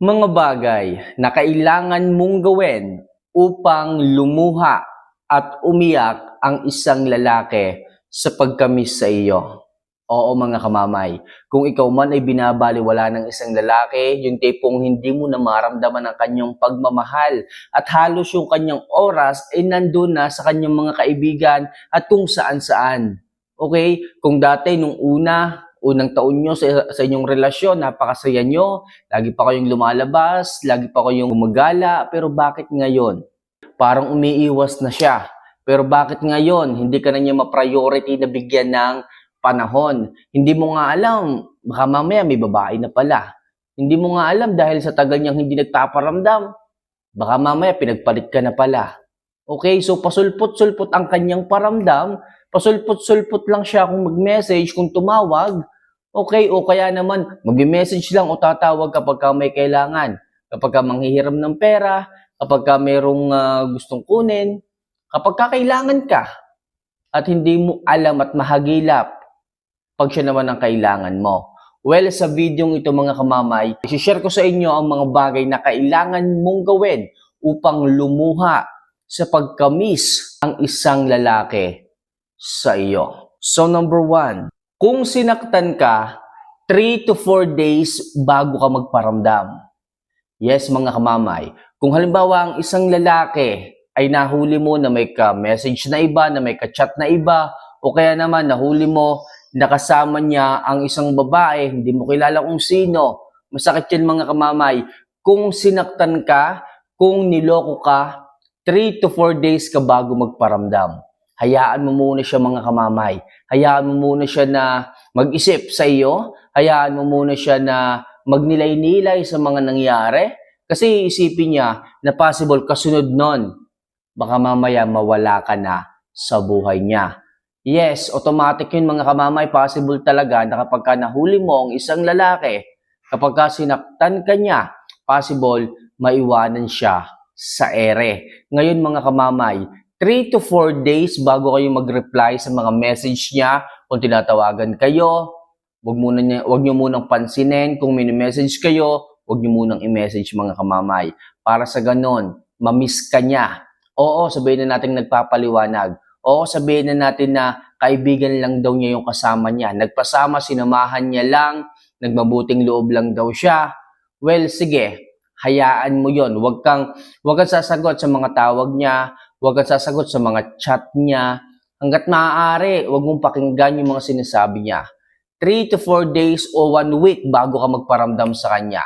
Mga bagay na kailangan mong gawin upang lumuha at umiyak ang isang lalaki sa pagkamis sa iyo. Oo mga kamamay, kung ikaw man ay binabaliwala ng isang lalaki, yung tipong hindi mo na maramdaman ang kanyang pagmamahal at halos yung kanyang oras ay nandun na sa kanyang mga kaibigan at kung saan-saan. Okay? Kung dati nung una, unang taon nyo sa, sa inyong relasyon, napakasaya nyo, lagi pa kayong lumalabas, lagi pa kayong gumagala, pero bakit ngayon? Parang umiiwas na siya. Pero bakit ngayon, hindi ka na niya ma-priority na bigyan ng panahon? Hindi mo nga alam, baka mamaya may babae na pala. Hindi mo nga alam dahil sa tagal niyang hindi nagpaparamdam. Baka mamaya pinagpalit ka na pala. Okay, so pasulpot-sulpot ang kanyang paramdam, pasulpot-sulpot lang siya kung mag-message, kung tumawag. Okay, o kaya naman, mag-message lang o tatawag kapag ka may kailangan. Kapag ka manghihiram ng pera, kapag ka mayroong ah, gustong kunin, kapag ka kailangan ka, at hindi mo alam at mahagilap pag siya naman ang kailangan mo. Well, sa video ito mga kamamay, share ko sa inyo ang mga bagay na kailangan mong gawin upang lumuha sa pagkamis ang isang lalaki sa iyo. So number one, kung sinaktan ka, 3 to 4 days bago ka magparamdam. Yes, mga kamamay. Kung halimbawa ang isang lalaki ay nahuli mo na may ka-message na iba, na may ka-chat na iba, o kaya naman nahuli mo nakasama niya ang isang babae, hindi mo kilala kung sino. Masakit yan mga kamamay. Kung sinaktan ka, kung niloko ka, 3 to 4 days ka bago magparamdam. Hayaan mo muna siya mga kamamay. Hayaan mo muna siya na mag-isip sa iyo. Hayaan mo muna siya na magnilay-nilay sa mga nangyari. Kasi isipin niya na possible kasunod nun. Baka mamaya mawala ka na sa buhay niya. Yes, automatic yun mga kamamay. Possible talaga na kapag ka nahuli mo ang isang lalaki, kapag ka sinaktan ka niya, possible maiwanan siya sa ere. Ngayon mga kamamay, 3 to 4 days bago kayo mag-reply sa mga message niya kung tinatawagan kayo, wag muna niya, wag niyo munang pansinin kung may message kayo, wag niyo munang i-message mga kamamay. Para sa ganon, mamiss ka niya. Oo, sabihin na natin nagpapaliwanag. Oo, sabihin na natin na kaibigan lang daw niya yung kasama niya. Nagpasama, sinamahan niya lang, nagmabuting loob lang daw siya. Well, sige, hayaan mo yon. Huwag kang, huwag kang sasagot sa mga tawag niya, huwag kang sasagot sa mga chat niya. Hanggat maaari, huwag mong pakinggan yung mga sinasabi niya. 3 to 4 days o 1 week bago ka magparamdam sa kanya.